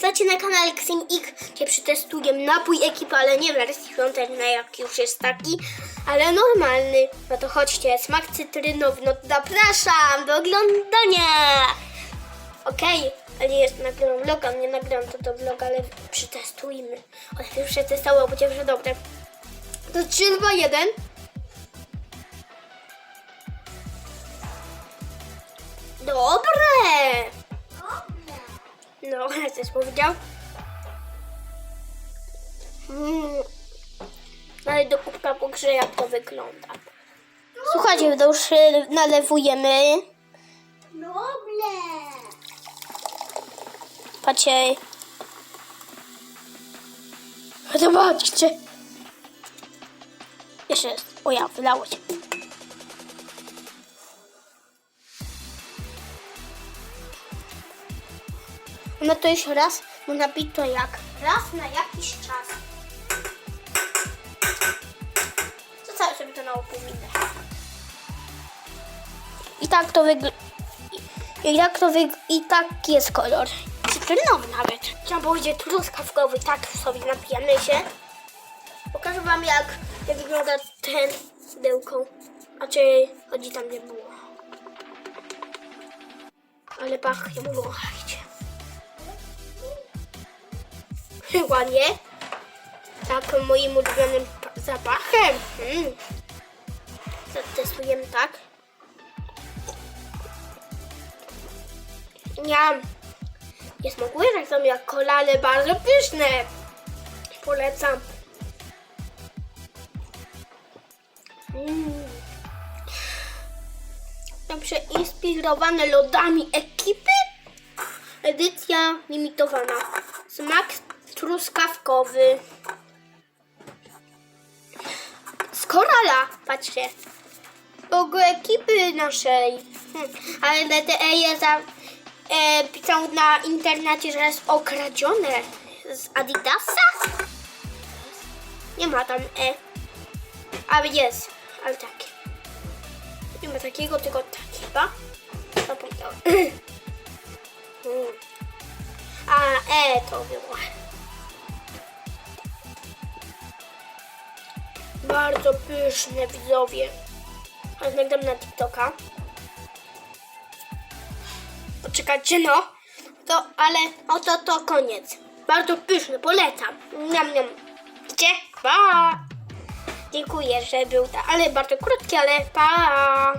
witajcie na kanale Xenik, gdzie przetestuję napój ekipy, ale nie wersji świątecznej, jak już jest taki, ale normalny. No to chodźcie, smak cytrynowy, no to zapraszam do oglądania! Okej, ale jest nagrywam vloga, nie nagrywam to do vloga, ale przetestujmy. Ale już przetestował, będzie że dobre. To 3, 2, 1. Dobre! No, coś powiedział. Mm. Ale do kubka pogrze jak to wygląda. Słuchajcie, to już nalewujemy. Dobre. Patrzcie. Zobaczcie. Jeszcze jest. O ja, wylało się. No to już raz, można pić to jak? Raz na jakiś czas. Cały sobie to na upominę. I tak to wygląda. I tak to wyg- I tak jest kolor. Cytrynowy nawet. Chciałam powiedzieć truskawkowy, tak sobie napijamy się. Pokażę wam jak, jak wygląda ten pudełko. A czy chodzi tam nie było. Ale pachnie mu Chyba nie. Tak moim ulubionym pa- zapachem. Mm. Zatestujemy tak. Nie. Nie smakuje tak samo jak kola, ale bardzo pyszne. Polecam. Mm. Dobrze inspirowane lodami ekipy. Edycja limitowana. Smak truskawkowy. Z korala, patrzcie. Logo ekipy naszej. Hmm. Ale DTE jest za, e, pisał na internecie, że jest okradzione z Adidasa. Nie ma tam E. Ale jest, ale takie. Nie ma takiego, tylko tak chyba. Zapomniałem. Hmm. A, E to było. Bardzo pyszne widzowie. Ale nagram na TikToka. Poczekajcie, no. To, ale oto to koniec. Bardzo pyszny, polecam. Niam, niam. Gdzie? Pa! Dziękuję, że był ta, ale bardzo krótki, ale pa!